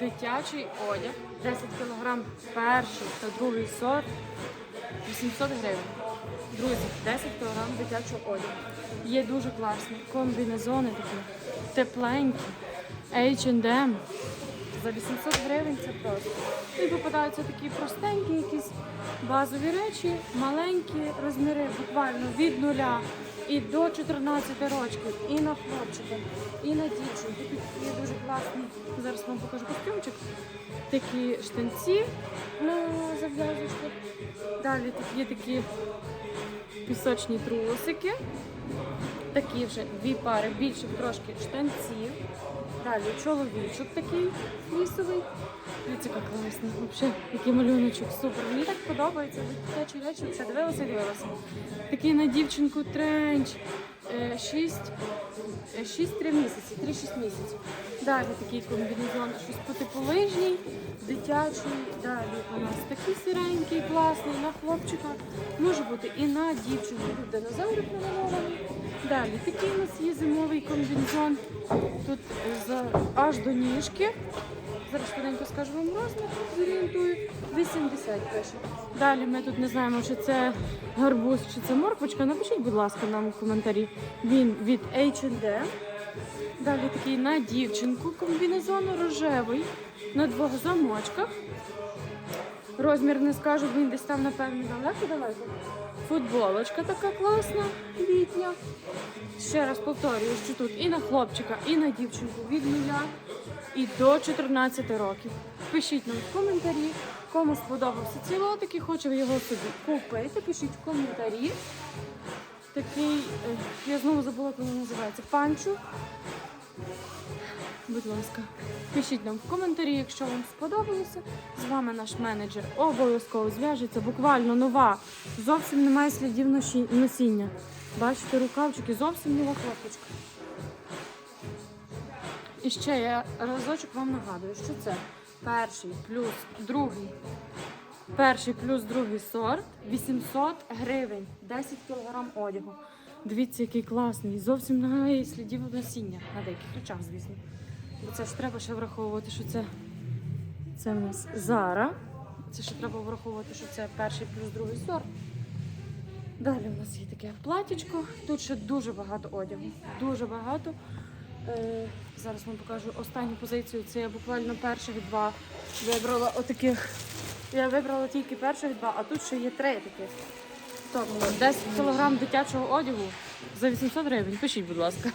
Дитячий одяг, 10 кг перший та другий сорт, 800 гривень. Друзі, 10 кг дитячого одягу. Є дуже класні комбінезони такі, тепленькі, H&M. За 800 гривень це просто. І попадаються такі простенькі, якісь базові речі, маленькі розміри, буквально від нуля і до 14 років. І на хлопчика, і на дівчинку. Тут є дуже класний. Зараз вам покажу костюмчик. Такі штанці на зав'язочку. Далі тут є такі пісочні трусики. Такі вже дві пари більших трошки штанців. Далі чоловічок такий флісовий. Дивіться, як класний. Взагалі, який малюночок, супер. Мені так подобається. Дитячі речі, все дивилася дивилася. Такий на дівчинку тренч. 6 6-3 місяці, 3-6 місяців. Далі такий комбінезон, щось по типу лижній, дитячий. Далі у нас такий сіренький, класний, на хлопчика. Може бути і на дівчину. Тут динозаврик намальований. Далі такий у нас є зимовий комбінезон. Тут аж до ніжки. Зараз швиденько скажу вам розмір, зорієнтую. 80 пише. Далі ми тут не знаємо, чи це гарбуз, чи це морквочка. Напишіть, будь ласка, нам у коментарі. Він від H&M. Далі такий на дівчинку комбінезон рожевий на двох замочках. Розмір не скажу, він десь там, напевно, далеко-далеко. Футболочка така класна, літня. Ще раз повторюю, що тут і на хлопчика, і на дівчинку від нуля і до 14 років. Пишіть нам в коментарі, кому сподобався цей лотик і хоче його собі купити. Пишіть в коментарі. Такий, е, я знову забула, як він називається, панчу. Будь ласка, пишіть нам в коментарі, якщо вам сподобалося. З вами наш менеджер обов'язково зв'яжеться. Буквально нова. Зовсім немає слідів носіння. Бачите, рукавчики зовсім нова хлопочка. І ще я разочок вам нагадую, що це перший плюс другий. Перший плюс другий сорт 800 гривень, 10 кг одягу. Дивіться, який класний. Зовсім немає слідів насіння на деяких речах, звісно. Бо це ж треба ще враховувати, що це, це в нас Зара. Це ще треба враховувати, що це перший плюс другий сорт. Далі в нас є таке платічко. Тут ще дуже багато одягу. Дуже багато. Е, зараз вам покажу останню позицію. Це я буквально перших два вибрала отаких. Я вибрала тільки перших два, а тут ще є три таких. Тобто 10 кг дитячого одягу за 800 гривень. Пишіть, будь ласка.